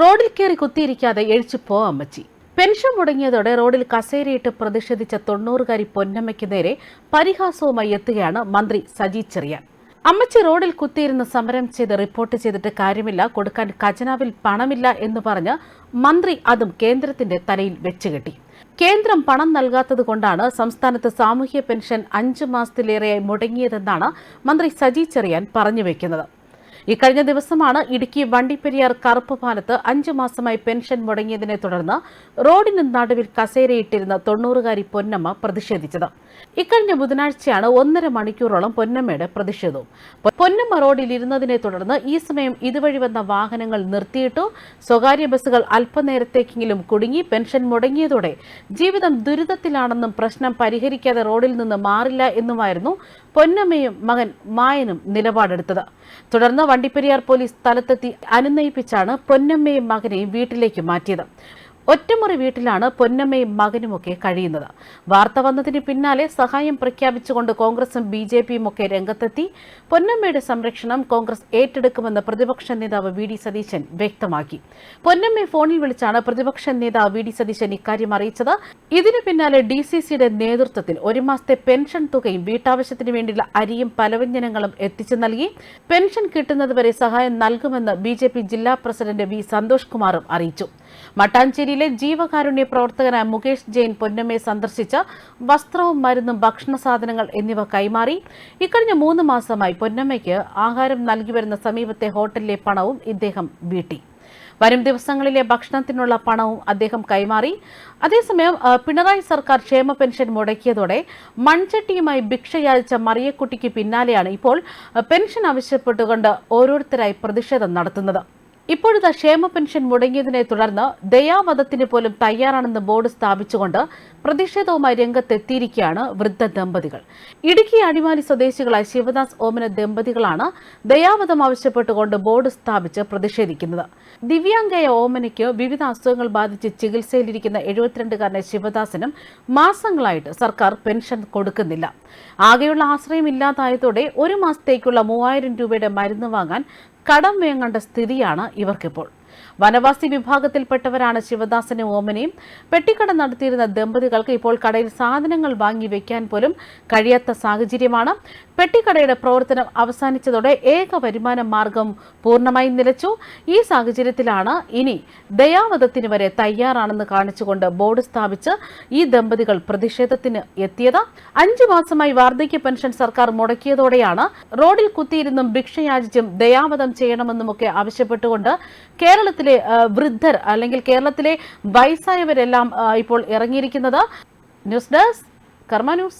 റോഡിൽ കയറി കുത്തിയിരിക്കാതെ എഴിച്ചു പോ അമ്മച്ചി. പെൻഷൻ മുടങ്ങിയതോടെ റോഡിൽ കസേരയിട്ട് പ്രതിഷേധിച്ച തൊണ്ണൂറുകാരി പൊന്നമ്മയ്ക്ക് നേരെ പരിഹാസവുമായി എത്തുകയാണ് മന്ത്രി സജി ചെറിയാൻ. അമ്മച്ചി റോഡിൽ കുത്തിയിരുന്ന് സമരം ചെയ്ത് റിപ്പോർട്ട് ചെയ്തിട്ട് കാര്യമില്ല കൊടുക്കാൻ ഖജനാവിൽ പണമില്ല എന്ന് പറഞ്ഞ് മന്ത്രി അതും കേന്ദ്രത്തിന്റെ തലയിൽ വെച്ചുകെട്ടി. കേന്ദ്രം പണം നൽകാത്തത് കൊണ്ടാണ് സംസ്ഥാനത്ത് സാമൂഹ്യ പെൻഷൻ അഞ്ച് മാസത്തിലേറെയായി മുടങ്ങിയതെന്നാണ് മന്ത്രി സജി ചെറിയാൻ പറഞ്ഞു വെക്കുന്നത്. ഇക്കഴിഞ്ഞ ദിവസമാണ് ഇടുക്കി വണ്ടിപ്പെരിയാർ കറുപ്പ് പാലത്ത് അഞ്ചു മാസമായി പെൻഷൻ മുടങ്ങിയതിനെ തുടർന്ന് റോഡിന് നടുവിൽ കസേരയിട്ടിരുന്ന തൊണ്ണൂറുകാരി പൊന്നമ്മ പ്രതിഷേധിച്ചത്. ഇക്കഴിഞ്ഞ ബുധനാഴ്ചയാണ് ഒന്നര മണിക്കൂറോളം പൊന്നമ്മയുടെ പ്രതിഷേധവും. പൊന്നമ്മ റോഡിൽ ഇരുന്നതിനെ തുടർന്ന് ഈ സമയം ഇതുവഴി വന്ന വാഹനങ്ങൾ നിർത്തിയിട്ടു സ്വകാര്യ ബസ്സുകൾ അല്പനേരത്തേക്കെങ്കിലും കുടുങ്ങി പെൻഷൻ മുടങ്ങിയതോടെ ജീവിതം ദുരിതത്തിലാണെന്നും പ്രശ്നം പരിഹരിക്കാതെ റോഡിൽ നിന്ന് മാറില്ല എന്നുമായിരുന്നു പൊന്നമ്മയും മകൻ മായനും നിലപാടെടുത്തത്. തുടർന്ന് വണ്ടിപ്പെരിയാർ പോലീസ് സ്ഥലത്തെത്തി അനുനയിപ്പിച്ചാണ് പൊന്നമ്മയും മകനെയും വീട്ടിലേക്ക് മാറ്റിയത്. ഒറ്റമുറി വീട്ടിലാണ് പൊന്നമ്മയും മകനുമൊക്കെ കഴിയുന്നത്. വാർത്ത വന്നതിന് പിന്നാലെ സഹായം പ്രഖ്യാപിച്ചുകൊണ്ട് കോൺഗ്രസും ബി ജെ പിയും ഒക്കെ രംഗത്തെത്തി. പൊന്നമ്മയുടെ സംരക്ഷണം കോൺഗ്രസ് ഏറ്റെടുക്കുമെന്ന് പ്രതിപക്ഷ നേതാവ് വി ഡി സതീശൻ വ്യക്തമാക്കി. പൊന്നമ്മയെ ഫോണിൽ വിളിച്ചാണ് പ്രതിപക്ഷ നേതാവ് വി ഡി സതീശൻ ഇക്കാര്യം അറിയിച്ചത്. ഇതിനു പിന്നാലെ ഡി സി സിയുടെ നേതൃത്വത്തിൽ ഒരു മാസത്തെ പെൻഷൻ തുകയും വീട്ടാവശ്യത്തിന് വേണ്ടിയുള്ള അരിയും പലവ്യഞ്ജനങ്ങളും എത്തിച്ചു നൽകി. പെൻഷൻ കിട്ടുന്നതുവരെ സഹായം നൽകുമെന്ന് ബി ജില്ലാ പ്രസിഡന്റ് വി സന്തോഷ് കുമാറും അറിയിച്ചു. മട്ടാഞ്ചേരിയിലെ ജീവകാരുണ്യ പ്രവർത്തകനായ മുകേഷ് ജെയിൻ പൊന്നമ്മയെ സന്ദർശിച്ച് വസ്ത്രവും മരുന്നും ഭക്ഷണ സാധനങ്ങൾ എന്നിവ കൈമാറി. ഇക്കഴിഞ്ഞ മൂന്ന് മാസമായി പൊന്നമ്മയ്ക്ക് ആഹാരം നൽകി വരുന്ന സമീപത്തെ ഹോട്ടലിലെ പണവും ഇദ്ദേഹം വീട്ടി. വരും ദിവസങ്ങളിലെ ഭക്ഷണത്തിനുള്ള പണവും അദ്ദേഹം കൈമാറി. അതേസമയം പിണറായി സർക്കാർ ക്ഷേമ പെൻഷൻ മുടക്കിയതോടെ മൺചട്ടിയുമായി ഭിക്ഷ യാചിച്ച മറിയക്കുട്ടിക്ക് പിന്നാലെയാണ് ഇപ്പോൾ പെൻഷൻ ആവശ്യപ്പെട്ടുകൊണ്ട് ഓരോരുത്തരായി പ്രതിഷേധം നടത്തുന്നത്. ഇപ്പോഴത്തെ ക്ഷേമ പെൻഷൻ മുടങ്ങിയതിനെ തുടർന്ന് ദയാവധത്തിന് പോലും തയ്യാറാണെന്ന് ബോർഡ് സ്ഥാപിച്ചുകൊണ്ട് പ്രതിഷേധവുമായി രംഗത്തെത്തിയിരിക്കുകയാണ് വൃദ്ധ ദമ്പതികൾ. ഇടുക്കി അടിമാലി സ്വദേശികളായ ശിവദാസ് ഓമന ദമ്പതികളാണ് ദയാവധം ആവശ്യപ്പെട്ടുകൊണ്ട് ബോർഡ് സ്ഥാപിച്ച് പ്രതിഷേധിക്കുന്നത്. ദിവ്യാംഗയ ഓമനയ്ക്ക് വിവിധ അസുഖങ്ങൾ ബാധിച്ച് ചികിത്സയിലിരിക്കുന്ന എഴുപത്തിരണ്ടുകാരനെ ശിവദാസിനും മാസങ്ങളായിട്ട് സർക്കാർ പെൻഷൻ കൊടുക്കുന്നില്ല. ആകെയുള്ള ആശ്രയം ഇല്ലാതായതോടെ ഒരു മാസത്തേക്കുള്ള മൂവായിരം രൂപയുടെ മരുന്ന് വാങ്ങാൻ കടം വേങ്ങേണ്ട സ്ഥിതിയാണ് ഇവർക്കിപ്പോൾ. വനവാസി വിഭാഗത്തിൽപ്പെട്ടവരാണ് ശിവദാസനും ഓമനയും പെട്ടിക്കട നടത്തിയിരുന്ന ദമ്പതികൾക്ക് ഇപ്പോൾ കടയിൽ സാധനങ്ങൾ വാങ്ങി വെക്കാൻ പോലും കഴിയാത്ത സാഹചര്യമാണ്. പെട്ടിക്കടയുടെ പ്രവർത്തനം അവസാനിച്ചതോടെ ഏക വരുമാന മാർഗം പൂർണമായി നിലച്ചു. ഈ സാഹചര്യത്തിലാണ് ഇനി ദയാവധത്തിന് വരെ തയ്യാറാണെന്ന് കാണിച്ചുകൊണ്ട് ബോർഡ് സ്ഥാപിച്ച് ഈ ദമ്പതികൾ പ്രതിഷേധത്തിന് എത്തിയത്. അഞ്ചു മാസമായി വാർദ്ധക്യ പെൻഷൻ സർക്കാർ മുടക്കിയതോടെയാണ് റോഡിൽ കുത്തിയിരുന്നും ഭിക്ഷയാചിച്ചും ദയാവധം ചെയ്യണമെന്നുമൊക്കെ ആവശ്യപ്പെട്ടുകൊണ്ട് കേരളത്തിലെ വൃദ്ധർ അല്ലെങ്കിൽ കേരളത്തിലെ വയസ്സായവരെല്ലാം ഇപ്പോൾ ഇറങ്ങിയിരിക്കുന്നത്. News desk Karma news.